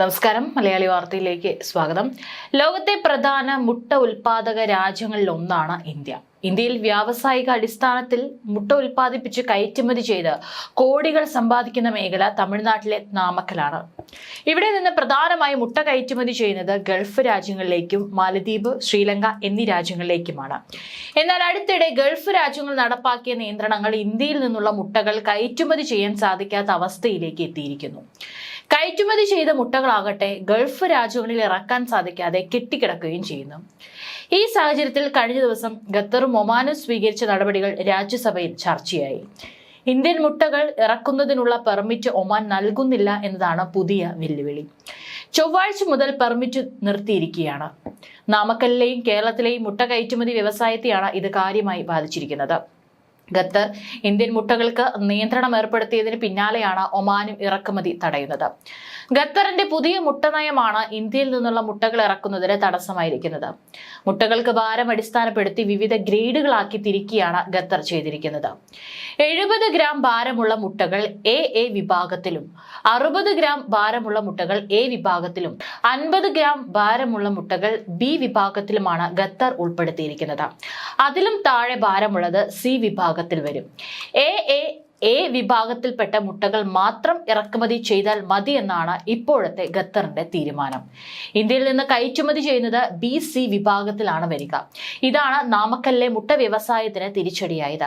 നമസ്കാരം. മലയാളി വാർത്തയിലേക്ക് സ്വാഗതം. ലോകത്തെ പ്രധാന മുട്ട ഉൽപാദക രാജ്യങ്ങളിൽ ഒന്നാണ് ഇന്ത്യ. ഇന്ത്യയിൽ വ്യാവസായിക അടിസ്ഥാനത്തിൽ മുട്ട ഉൽപ്പാദിപ്പിച്ച് കയറ്റുമതി ചെയ്ത് കോടികൾ സമ്പാദിക്കുന്ന മേഖല തമിഴ്നാട്ടിലെ നാമക്കലാണ്. ഇവിടെ നിന്ന് പ്രധാനമായും മുട്ട കയറ്റുമതി ചെയ്യുന്നത് ഗൾഫ് രാജ്യങ്ങളിലേക്കും മാലദ്വീപ് ശ്രീലങ്ക എന്നീ രാജ്യങ്ങളിലേക്കുമാണ്. എന്നാൽ അടുത്തിടെ ഗൾഫ് രാജ്യങ്ങൾ നടപ്പാക്കിയ നിയന്ത്രണങ്ങൾ ഇന്ത്യയിൽ നിന്നുള്ള മുട്ടകൾ കയറ്റുമതി ചെയ്യാൻ സാധിക്കാത്ത അവസ്ഥയിലേക്ക് എത്തിയിരിക്കുന്നു. കയറ്റുമതി ചെയ്ത മുട്ടകളാകട്ടെ ഗൾഫ് രാജ്യങ്ങളിൽ ഇറക്കാൻ സാധിക്കാതെ കെട്ടിക്കിടക്കുകയും ചെയ്യുന്നു. ഈ സാഹചര്യത്തിൽ കഴിഞ്ഞ ദിവസം ഖത്തറും ഒമാനും സ്വീകരിച്ച നടപടികൾ രാജ്യസഭയിൽ ചർച്ചയായി. ഇന്ത്യൻ മുട്ടകൾ ഇറക്കുന്നതിനുള്ള പെർമിറ്റ് ഒമാൻ നൽകുന്നില്ല എന്നതാണ് പുതിയ വെല്ലുവിളി. ചൊവ്വാഴ്ച മുതൽ പെർമിറ്റ് നിർത്തിയിരിക്കുകയാണ്. നാമക്കലിലെയും കേരളത്തിലെയും മുട്ട കയറ്റുമതി വ്യവസായത്തെയാണ് ഇത് കാര്യമായി ബാധിച്ചിരിക്കുന്നത്. ഖത്തർ ഇന്ത്യൻ മുട്ടകൾക്ക് നിയന്ത്രണം ഏർപ്പെടുത്തിയതിന് പിന്നാലെയാണ് ഒമാനും ഇറക്കുമതി തടയുന്നത്. ഖത്തറിന്റെ പുതിയ മുട്ട നയമാണ് ഇന്ത്യയിൽ നിന്നുള്ള മുട്ടകൾ ഇറക്കുന്നതിന് തടസ്സമായിരിക്കുന്നത്. മുട്ടകൾക്ക് ഭാരം അടിസ്ഥാനപ്പെടുത്തി വിവിധ ഗ്രേഡുകളാക്കി തിരിക്കുകയാണ് ഖത്തർ ചെയ്തിരിക്കുന്നത്. എഴുപത് ഗ്രാം ഭാരമുള്ള മുട്ടകൾ എ എ വിഭാഗത്തിലും അറുപത് ഗ്രാം ഭാരമുള്ള മുട്ടകൾ എ വിഭാഗത്തിലും അൻപത് ഗ്രാം ഭാരമുള്ള മുട്ടകൾ ബി വിഭാഗത്തിലുമാണ് ഖത്തർ ഉൾപ്പെടുത്തിയിരിക്കുന്നത്. അതിലും താഴെ ഭാരമുള്ളത് സി വിഭാഗത്തിൽ വരും. എ എ എ വിഭാഗത്തിൽപ്പെട്ട മുട്ടകൾ മാത്രം ഇറക്കുമതി ചെയ്താൽ മതി എന്നാണ് ഇപ്പോഴത്തെ ഖത്തറിന്റെ തീരുമാനം. ഇന്ത്യയിൽ നിന്ന് കയറ്റുമതി ചെയ്യുന്നത് ബി സി വിഭാഗത്തിലാണ് വരിക. ഇതാണ് നാമക്കല്ലിലെ മുട്ട വ്യവസായത്തിന് തിരിച്ചടിയായത്.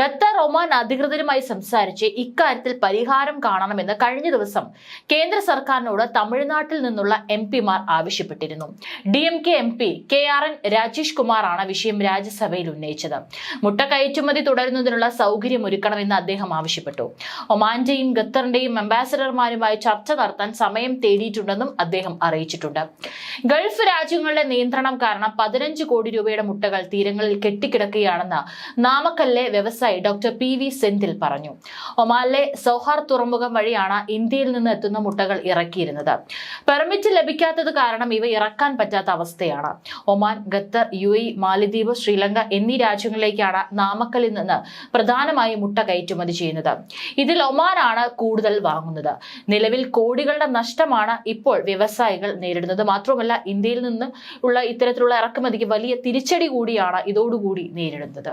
ഖത്തർ ഒമാൻ അധികൃതരുമായി സംസാരിച്ച് ഇക്കാര്യത്തിൽ പരിഹാരം കാണണമെന്ന് കഴിഞ്ഞ ദിവസം കേന്ദ്ര സർക്കാരിനോട് തമിഴ്നാട്ടിൽ നിന്നുള്ള എം പിമാർ ആവശ്യപ്പെട്ടിരുന്നു. D M K M P K R N Rajesh കുമാറാണ് വിഷയം രാജ്യസഭയിൽ ഉന്നയിച്ചത്. മുട്ട കയറ്റുമതി തുടരുന്നതിനുള്ള സൗകര്യം ഒരുക്കണമെന്ന് അദ്ദേഹം ആവശ്യപ്പെട്ടു. ഒമാന്റെയും ഖത്തറിന്റെയും അംബാസഡർമാരുമായി ചർച്ച നടത്താൻ സമയം തേടിയിട്ടുണ്ടെന്നും അദ്ദേഹം അറിയിച്ചിട്ടുണ്ട്. ഗൾഫ് രാജ്യങ്ങളുടെ നിയന്ത്രണം കാരണം പതിനഞ്ച് കോടി രൂപയുടെ മുട്ടകൾ തീരങ്ങളിൽ കെട്ടിക്കിടക്കുകയാണെന്ന് നാമക്കല്ലെ വ്യവസായി ഡോക്ടർ പി വി സെന്തിൽ പറഞ്ഞു. ഒമാനിലെ സൗഹാർ തുറമുഖം വഴിയാണ് ഇന്ത്യയിൽ നിന്ന് എത്തുന്ന മുട്ടകൾ ഇറക്കിയിരുന്നത്. പെർമിറ്റ് ലഭിക്കാത്തത് കാരണം ഇവ ഇറക്കാൻ പറ്റാത്ത അവസ്ഥയാണ്. ഒമാൻ ഖത്തർ യു എ മാലദ്വീപ് ശ്രീലങ്ക എന്നീ രാജ്യങ്ങളിലേക്കാണ് നാമക്കലിൽ നിന്ന് പ്രധാനമായും മുട്ട കയറ്റുമതി ചെയ്യുന്നത്. ഇതിൽ ഒമാനാണ് കൂടുതൽ വാങ്ങുന്നത്. നിലവിൽ കോടികളുടെ നഷ്ടമാണ് ഇപ്പോൾ വ്യവസായികൾ നേരിടുന്നത്. മാത്രമല്ല ഇന്ത്യയിൽ നിന്ന് ഉള്ള ഇത്തരത്തിലുള്ള ഇറക്കുമതിക്ക് വലിയ തിരിച്ചടി കൂടിയാണ് ഇതോടുകൂടി നേരിടുന്നത്.